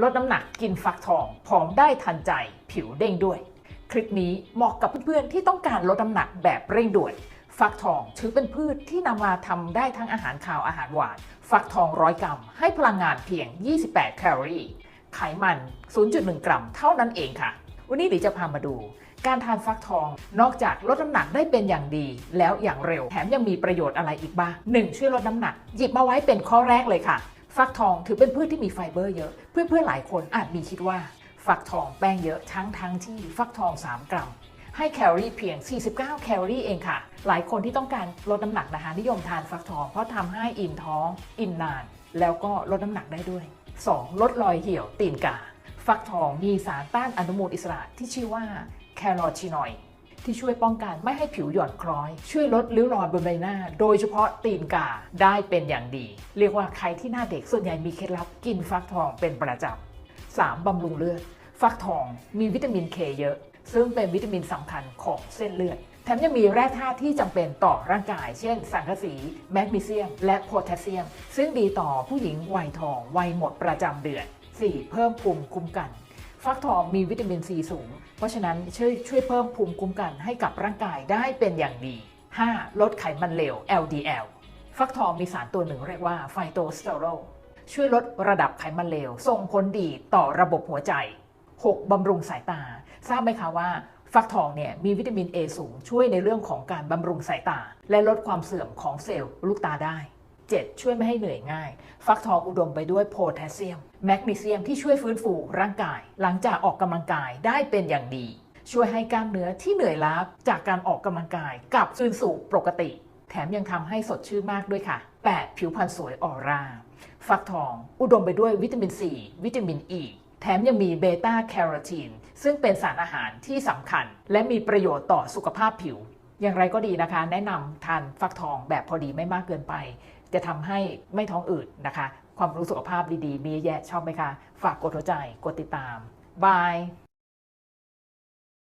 ลดน้ำหนักกินฟักทองผอมได้ทันใจผิวเด้งด้วย คลิปนี้เหมาะกับเพื่อนๆที่ต้องการลดน้ำหนักแบบเร่งด่วน ฟักทองถือเป็นพืชที่นำมาทำได้ทั้งอาหารคาวอาหารหวาน ฟักทองร้อยกรัม ให้พลังงานเพียง 28 แคลอรี่ ไขมัน 0.1 กรัม เท่านั้นเองค่ะ วันนี้หลีจะพามาดู การทานฟักทองนอกจากลดน้ำหนักได้เป็นอย่างดี แล้วอย่างเร็วแถมยังมีประโยชน์อะไรอีกบ้าง 1. ช่วยลดน้ำหนัก หยิบมาไว้เป็นข้อแรกเลยค่ะ ฟักทองถือเป็นพืชที่มีไฟเบอร์เยอะ เพื่อนๆหลายคนอาจมีคิดว่า ฟักทองแป้งเยอะทั้งทั้งที่ฟักทอง 3 กรัม ให้แคลอรี่เพียง 49 แคลอรี่เองค่ะ หลายคนที่ต้องการลดน้ำหนักนะคะนิยมทานฟักทองเพราะทำให้อิ่มท้อง อิ่มนาน แล้วก็ลดน้ำหนักได้ด้วย 2. ลดรอยเหี่ยวตีนกา ฟักทองมีสารต้านอนุมูลอิสระที่ชื่อว่าแคโรทีนอยด์ ที่ช่วยป้องกันไม่ให้ผิวหย่อนคล้อย ช่วยลดริ้วรอยบนใบหน้า โดยเฉพาะตีนกาได้เป็นอย่างดี เรียกว่าใครที่หน้าเด็กส่วนใหญ่มีเคล็ดลับกินฟักทองเป็นประจำ 3. บำรุงเลือด ฟักทองมีวิตามินเคเยอะ ซึ่งเป็นวิตามินสำคัญของเส้นเลือดแถมยังมีแร่ธาตุที่จำเป็นต่อร่างกาย เช่น สังกะสี แมกนีเซียม และโพแทสเซียม ซึ่งดีต่อผู้หญิงวัยทอง วัยหมดประจำเดือน 4. เพิ่มภูมิคุ้มกัน ฟักทองมีวิตามินซีสูง เพราะฉะนั้นช่วยช่วยเพิ่มภูมิคุ้มกันให้กับร่างกายได้เป็นอย่างดี 5. ลดไขมันเลว LDL ฟักทองมีสารตัวหนึ่งเรียกว่าไฟโตสเตอโรลช่วยลดระดับไขมันเลว ส่งผลดีต่อระบบหัวใจ 6. บำรุงสายตา ทราบไหมคะว่าฟักทองเนี่ยมีวิตามิน A สูงช่วยในเรื่องของการบำรุงสายตา และลดความเสื่อมของเซลล์ลูกตาได้ 7. ช่วยไม่ให้เหนื่อยง่าย ฟักทองอุดมไปด้วยโพแทสเซียม แมกนีเซียมที่ช่วยฟื้นฟูร่างกาย หลังจากออกกำลังกายได้เป็นอย่างดี ช่วยให้กล้ามเนื้อที่เหนื่อยล้าจากการออกกำลังกายกลับคืนสู่ปกติ แถมยังทำให้สดชื่นมากด้วยค่ะ 8. ผิวพรรณสวยออร่าฟักทอง อุดมไปด้วยวิตามินซีวิตามินอ e, ีแถมยังมีเบต้าแคโรทีนซึ่งเป็นสารอาหารที่สำคัญ และมีประโยชน์ต่อสุขภาพผิว อย่างไรก็ดีนะคะ แนะนำทานฟักทองแบบพอดีไม่มากเกินไป จะทำให้ไม่ท้องอืดนะคะ ความรู้สุขภาพดีๆ มีเยอะแยะชอบไหมคะ ฝากกดหัวใจ กดติดตามบาย